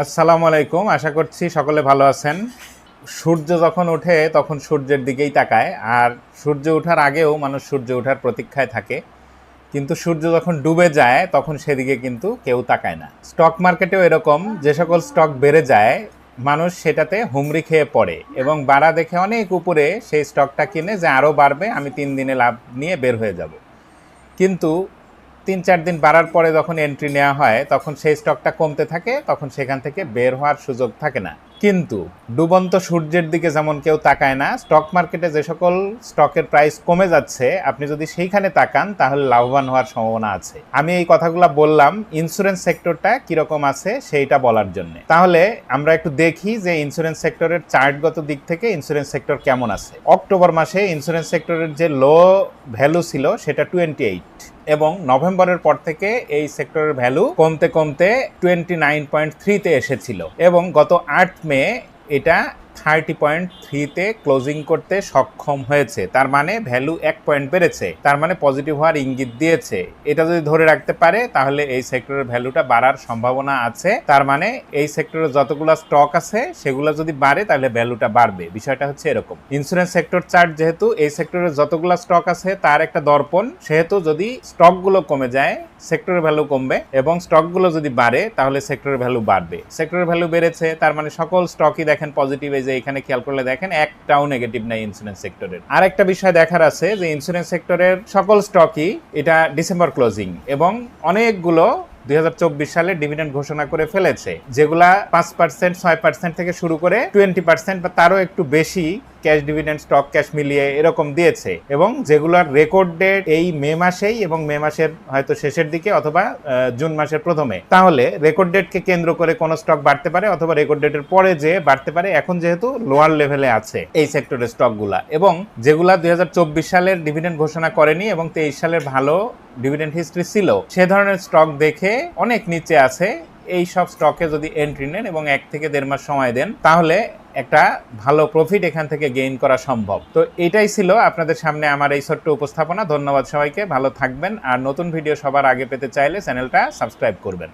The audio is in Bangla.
আসসালামু আলাইকুম। আশা করছি সকলে ভালো আছেন। সূর্য যখন ওঠে, তখন সূর্যের দিকেই তাকায়। আর সূর্য ওঠার আগেও মানুষ সূর্য ওঠার প্রতীক্ষায় থাকে। কিন্তু সূর্য যখন ডুবে যায়, তখন সেদিকে কিন্তু কেউ তাকায় না। স্টক মার্কেটেও এরকম। যে সকল স্টক বেড়ে যায়, মানুষ সেটাতে হুমড়ি খেয়ে পড়ে এবং বাড়া দেখে অনেক উপরে সেই স্টকটা কিনে যে আরও বাড়বে, আমি তিন দিনে লাভ নিয়ে বের হয়ে যাব। কিন্তু তিন চার দিন বাড়ার পরে যখন এন্ট্রি নেওয়া হয়, তখন সেই স্টকটা কমতে থাকে, তখন সেখান থেকে বের হওয়ার সুযোগ থাকে না। কিন্তু ডুবন্ত সূর্যের দিকে যেমন কেউ তাকায় না স্টক মার্কেটে যে সকল স্টকের প্রাইস কমে যাচ্ছে, আপনি যদি সেইখানে তাকান, তাহলে লাভবান হওয়ার সম্ভাবনা আছে। আমি এই কথাগুলো বললাম ইন্স্যুরেন্স সেক্টরটা কীরকম আছে সেইটা বলার জন্য। তাহলে আমরা একটু দেখি যে ইন্স্যুরেন্স সেক্টরের চার্টগত দিক থেকে ইন্স্যুরেন্স সেক্টর কেমন আছে। অক্টোবর মাসে ইন্স্যুরেন্স সেক্টরের যে লো ভ্যালু ছিল, সেটা টোয়েন্টি এইট এবং নভেম্বরের পর থেকে এই সেক্টরের ভ্যালু কমতে কমতে টোয়েন্টি নাইন পয়েন্ট থ্রিতে এসেছিল এবং গত আট মে এটা থার্টি পয়েন্ট থ্রিতে ক্লোজিং করতে সক্ষম হয়েছে। তার মানে ভ্যালু এক পয়েন্ট বেড়েছে। তার মানে পজিটিভ হওয়ার ইঙ্গিত দিয়েছে। এটা যদি ধরে রাখতে পারে, তাহলে এই সেক্টরের ভ্যালুটা বাড়ার সম্ভাবনা আছে। তার মানে এই সেক্টরে যতগুলো স্টক আছে, সেগুলো যদি বাড়ে, তাহলে ভ্যালুটা বাড়বে। বিষয়টা হচ্ছে এরকম। ইন্স্যুরেন্স সেক্টর চার্ট যেহেতু, এই সেক্টরে যতগুলো স্টক আছে, তার একটা দর্পণ। সেহেতু যদি স্টকগুলো কমে যায়, সেক্টরের ভ্যালু কমবে এবং স্টকগুলো যদি বাড়ে, তাহলে সেক্টরের ভ্যালু বাড়বে। সেক্টরের ভ্যালু বেড়েছে, তার মানে সকল স্টকই দেখেন পজিটিভ যে এখানে খেয়াল করলে দেখেন একটাও নেগেটিভ নাই ইন্স্যুরেন্স সেক্টরের আর একটা বিষয় দেখার আছে যে ইন্স্যুরেন্স সেক্টরের সকল স্টকই এটা ডিসেম্বর ক্লোজিং এবং অনেকগুলো দুই হাজার চব্বিশ সালে ডিভিডেন্ড ঘোষণা করে ফেলেছে, যেগুলা পাঁচ পার্সেন্ট ছয় পার্সেন্ট থেকে শুরু করে টোয়েন্টি পার্সেন্ট বা তারও একটু বেশি ক্যাশ ডিভিডেন্ড স্টক ক্যাশ মিলিয়ে এরকম দিয়েছে এবং যেগুলোর রেকর্ড ডেট এই মে মাসেই এবং মে মাসের হয়তো শেষের দিকে অথবা জুন মাসের প্রথমে। তাহলে রেকর্ড ডেটকে কেন্দ্র করে কোন স্টক বাড়তে পারে অথবা রেকর্ড ডেটের পরে যে বাড়তে পারে এখন যেহেতু লোয়ার লেভেলে আছে এই সেক্টরের স্টকগুলা এবং যেগুলা দুই হাজার চব্বিশ সালের ডিভিডেন্ড ঘোষণা করেনি এবং তেইশ সালের ভালো ডিভিডেন্ড হিস্ট্রি ছিল, সে ধরনের স্টক দেখে অনেক নিচে আছে এই সব স্টকে যদি এন্ট্রি নেন এবং এক থেকে দেড় মাস সময় দেন, তাহলে একটা ভালো প্রফিট এখান থেকে গেইন করা সম্ভব। তো এটাই ছিল আপনাদের সামনে আমার এই ছোট্ট উপস্থাপনা। ধন্যবাদ সবাইকে, ভালো থাকবেন। আর নতুন ভিডিও সবার আগে পেতে চাইলে চ্যানেলটা সাবস্ক্রাইব করবেন।